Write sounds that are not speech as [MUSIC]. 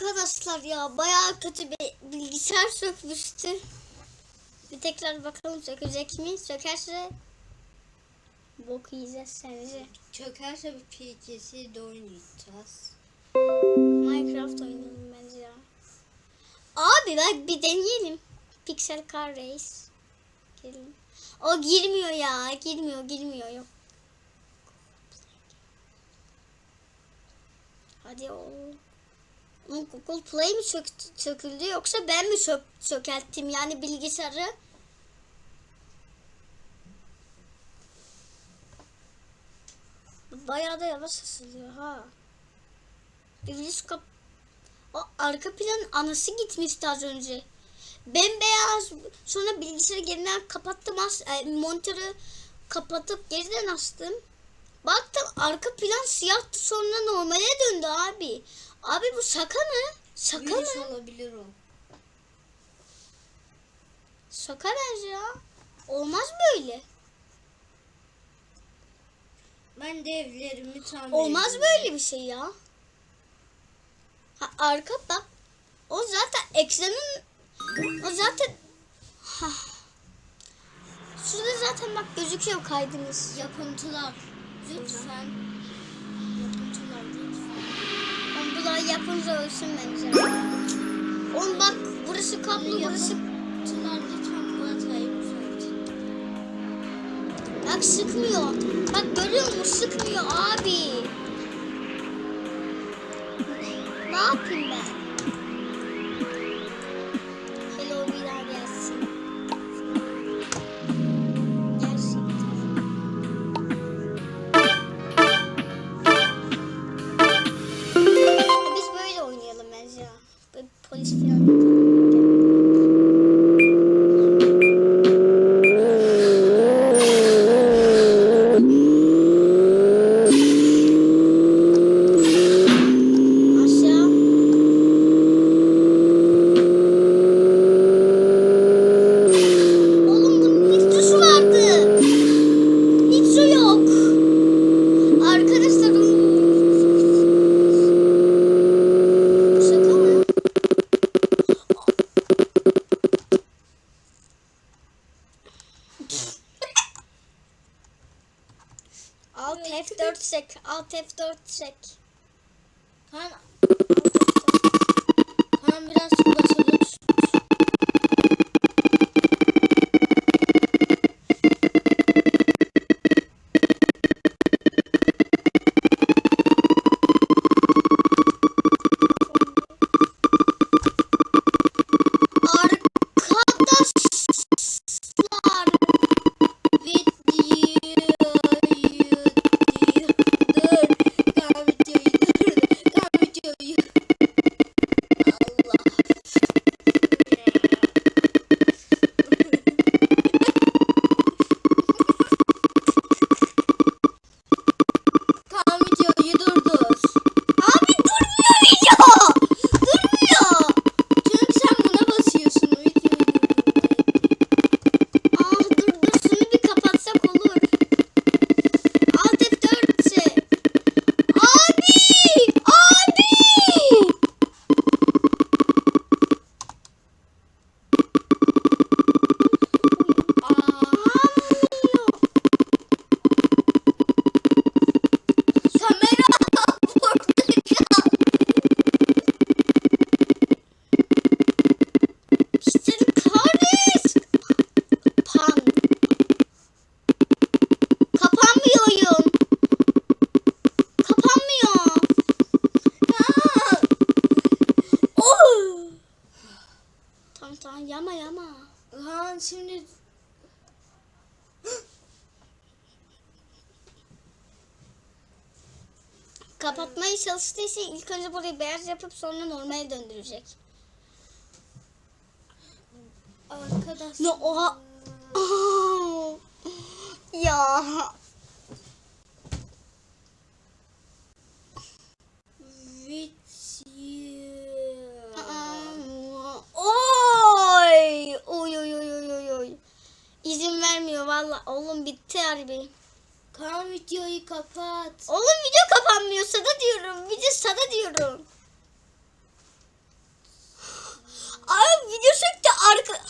Arkadaşlar ya bayağı kötü bir bilgisayar sökmüştü. Bir tekrar bakalım sökecek mi? Sökerse bok yiyeceğiz sence. Çökerse bir PC'si oynayacağız. Minecraft oynayalım bence ya. Abi bak bir deneyelim. Pixel Car Race. Gelin. O girmiyor ya. Girmiyor girmiyor yok. Hadi o. Oğlum Google Play mi çök, çöküldü yoksa ben mi çök, çökelttim yani bilgisayarı? Bayağı da yavaş ısılıyor ha. Bir virüs kap... O arka planın anası gitmişti az önce. Bembeyaz. Sonra bilgisayarı yeniden kapattım. As e, monitörü kapatıp geriden açtım. Baktım arka plan siyahtı sonra normale döndü abi. Abi bu şaka mı? Şaka Virüs mı? olabilir o. Şaka ya. Olmaz böyle. Ben de evlerimi tamir Olmaz edeyim. böyle bir şey ya. Ha, arka bak. O zaten ekranın o zaten ha. Şurada zaten bak gözüküyor kaydınız. Yapıntılar. Lütfen. Yapınca ölsün bence. Oğlum bak burası kablo burası. Bak sıkmıyor. Bak görüyor musun sıkmıyor abi. Ne yapayım ben? Böyle polis falan yapalım. Aşağı. Oğlum bunun nitrosu vardı. Nitro yok. Arkadaşlar Şaka mı? Alt F4 sek. Alt F4 sek. Kan kan yama yama. Lan şimdi Kapatmaya çalıştığı için ilk önce burayı beyaz yapıp sonra normale döndürecek. arkadaş. Ne oha. [LAUGHS] Ya. kadar bir. Videoyu kapat. Oğlum video kapanmıyor. Sana diyorum. Video sana diyorum. Abi video sürekli arka,